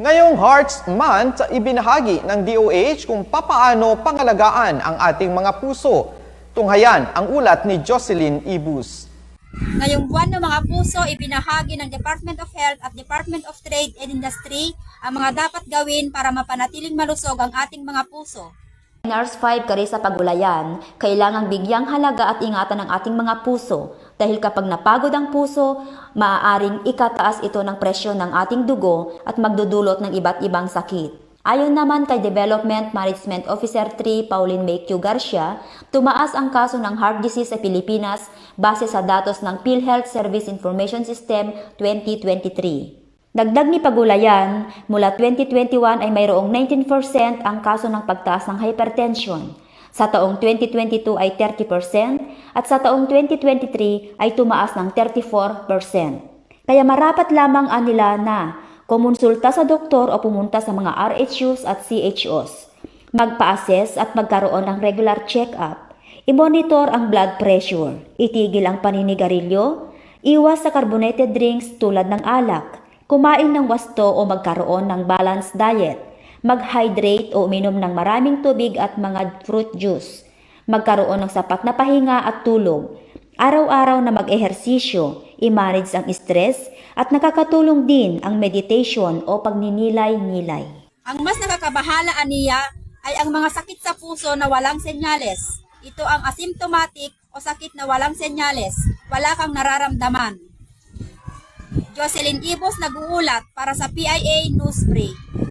Ngayong Hearts Month, ibinahagi ng DOH kung papaano pangalagaan ang ating mga puso. Tunghayan ang ulat ni Jocelyn Ibus. Ngayong buwan ng mga puso, ibinahagi ng Department of Health at Department of Trade and Industry ang mga dapat gawin para mapanatiling malusog ang ating mga puso. NARS 5 Karisa Pagulayan, kailangang bigyang halaga at ingatan ang ating mga puso dahil kapag napagod ang puso, maaaring ikataas ito ng presyon ng ating dugo at magdudulot ng iba't ibang sakit. Ayon naman kay Development Management Officer 3 Pauline May Q. Garcia, tumaas ang kaso ng heart disease sa Pilipinas base sa datos ng PhilHealth Service Information System 2023. Dagdag ni Pagulayan, mula 2021 ay mayroong 19% ang kaso ng pagtaas ng hypertension. Sa taong 2022 ay 30% at sa taong 2023 ay tumaas ng 34%. Kaya marapat lamang anila na kumonsulta sa doktor o pumunta sa mga RHUs at CHOs. Magpa-assess at magkaroon ng regular check-up. I-monitor ang blood pressure. Itigil ang paninigarilyo. Iwas sa carbonated drinks tulad ng alak kumain ng wasto o magkaroon ng balanced diet, mag-hydrate o uminom ng maraming tubig at mga fruit juice, magkaroon ng sapat na pahinga at tulog, araw-araw na mag-ehersisyo, i-manage ang stress, at nakakatulong din ang meditation o pagninilay-nilay. Ang mas nakakabahala aniya ay ang mga sakit sa puso na walang senyales. Ito ang asymptomatic o sakit na walang senyales, wala kang nararamdaman. Jocelyn Ibos nag-uulat para sa PIA Newsbreak.